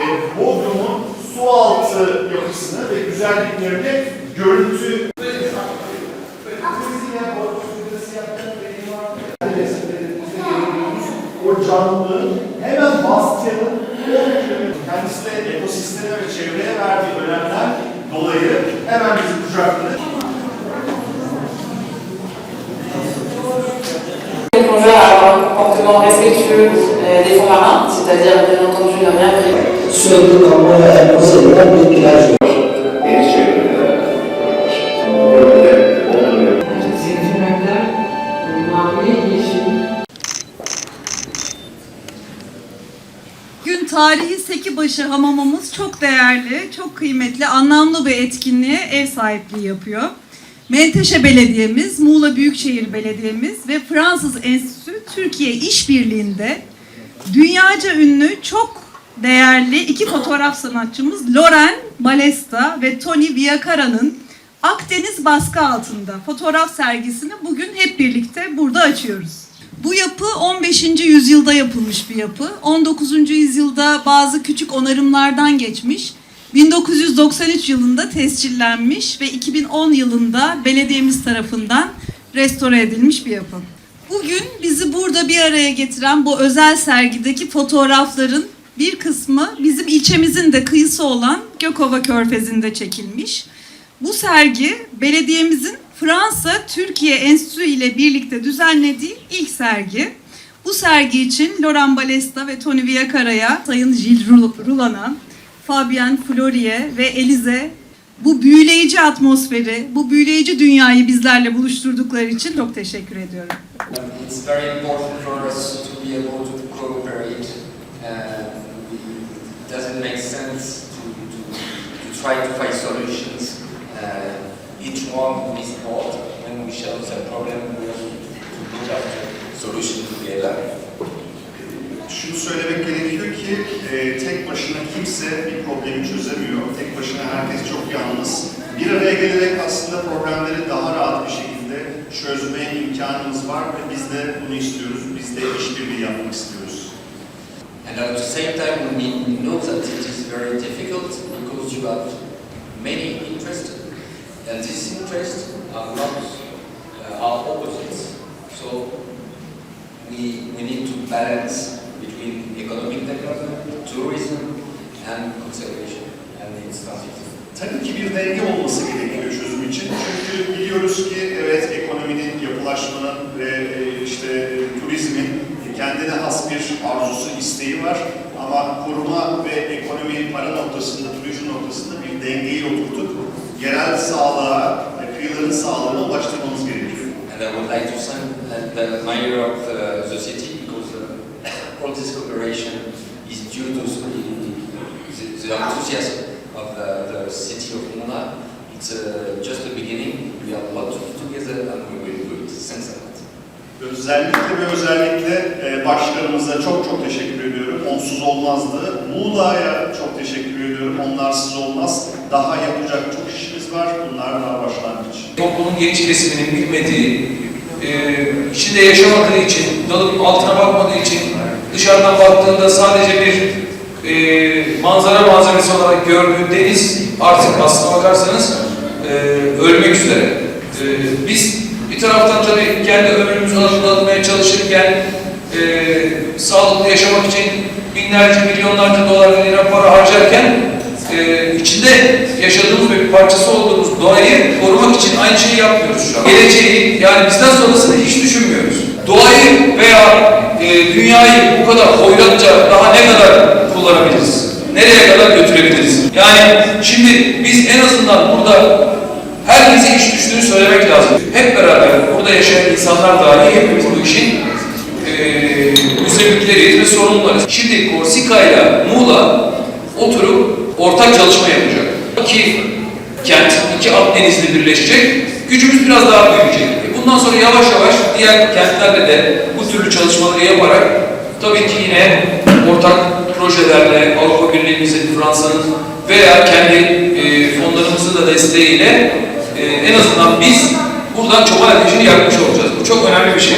e, Bodrum'un su altı yapısını ve güzelliklerini görüntü o canlılığın hemen Bastya'nın kendisi de ekosisteme ve çevreye verdiği Hemen bizi kucaklayın. respectueux euh, des fonds marins, c'est-à-dire bien entendu ne rien Surtout quand Tarihi Sekibaşı hamamımız çok değerli, çok kıymetli, anlamlı bir etkinliğe ev sahipliği yapıyor. Menteşe Belediye'miz, Muğla Büyükşehir Belediye'miz ve Fransız Enstitüsü Türkiye İşbirliği'nde dünyaca ünlü çok değerli iki fotoğraf sanatçımız Loren Balesta ve Tony Viacara'nın Akdeniz baskı altında fotoğraf sergisini bugün hep birlikte burada açıyoruz. Bu yapı 15. yüzyılda yapılmış bir yapı. 19. yüzyılda bazı küçük onarımlardan geçmiş. 1993 yılında tescillenmiş ve 2010 yılında belediyemiz tarafından restore edilmiş bir yapı. Bugün bizi burada bir araya getiren bu özel sergideki fotoğrafların bir kısmı bizim ilçemizin de kıyısı olan Gökova Körfezi'nde çekilmiş. Bu sergi belediyemizin Fransa Türkiye Enstitüsü ile birlikte düzenlediği ilk sergi. Bu sergi için Laurent Balesta ve Tony Viacara'ya, Sayın Gilles Rul- Roulan'a, Fabien Florie ve Elize bu büyüleyici atmosferi, bu büyüleyici dünyayı bizlerle buluşturdukları için çok teşekkür ediyorum. It's very important for us to be able to cooperate. Uh, it doesn't make sense to, to, to try to find solutions. Uh, each one is part. When we share the problem, we have to look at the solution together. Şunu söylemek gerekiyor ki e, tek başına kimse bir problemi çözemiyor. Tek başına herkes çok yalnız. Bir araya gelerek aslında problemleri daha rahat bir şekilde çözmeye imkanımız var ve biz de bunu istiyoruz. Biz de işbirliği yapmak istiyoruz. And at the same time, we know that it is very difficult because you have many and these interests are not uh, are opposites. So we we need to balance between economic development, tourism, and conservation, and it's not. Tabii ki bir denge olması gerekiyor çözüm için. Çünkü biliyoruz ki evet ekonominin, yapılaşmanın ve e, işte e, turizmin kendine has bir arzusu, isteği var. Ama koruma ve ekonomi para noktasında, turizm noktasında bir dengeyi oturtup yerel sağlığa, e, kıyıların sağlığına ulaştırmamız gerekiyor. And I would like to thank uh, the mayor of the, the city because uh, all this cooperation is due to the, the, the enthusiasm of the, the city of Mona. It's uh, just the beginning. We have a lot to do together and we will do it. Thanks a lot. Özellikle ve özellikle e, başkanımıza çok çok teşekkür ediyorum. Onsuz olmazdı. Muğla'ya çok teşekkür ediyorum. Onlarsız olmaz. Daha yapacak çok işimiz var. Bunlar daha başlangıç. toplumun geniş kesiminin bilmediği, e, içinde yaşamadığı için, dalıp altına bakmadığı için dışarıdan baktığında sadece bir e, manzara malzemesi olarak gördüğü deniz artık aslına bakarsanız e, ölmek üzere. E, biz bir taraftan tabii kendi ömrümüzü almaya çalışırken e, sağlıklı yaşamak için binlerce, milyonlarca dolar ve lira para harcarken e, içinde yaşadığımız ve bir parçası olduğumuz doğayı korumak için aynı şeyi yapmıyoruz şu an. Geleceği yani bizden sonrasını hiç düşünmüyoruz. Doğayı veya e, dünyayı bu kadar hoyratça daha ne kadar kullanabiliriz? Nereye kadar götürebiliriz? Yani şimdi biz en azından burada herkese iş düştüğünü söylemek lazım. Hep beraber burada yaşayan insanlar dahi hepimiz bu işin eee müsebbipleriyiz ve sorumlularız. Şimdi Korsika ile Muğla oturup ortak çalışma yapacak. İki kent, iki Akdenizli birleşecek, gücümüz biraz daha büyüyecek. E Bundan sonra yavaş yavaş diğer kentlerle de bu türlü çalışmaları yaparak tabii ki yine ortak projelerle Avrupa Birliği'mizin, Fransa'nın veya kendi e, fonlarımızın da desteğiyle e, en azından biz buradan çoban ateşini yakmış olacağız. Bu çok önemli bir şey.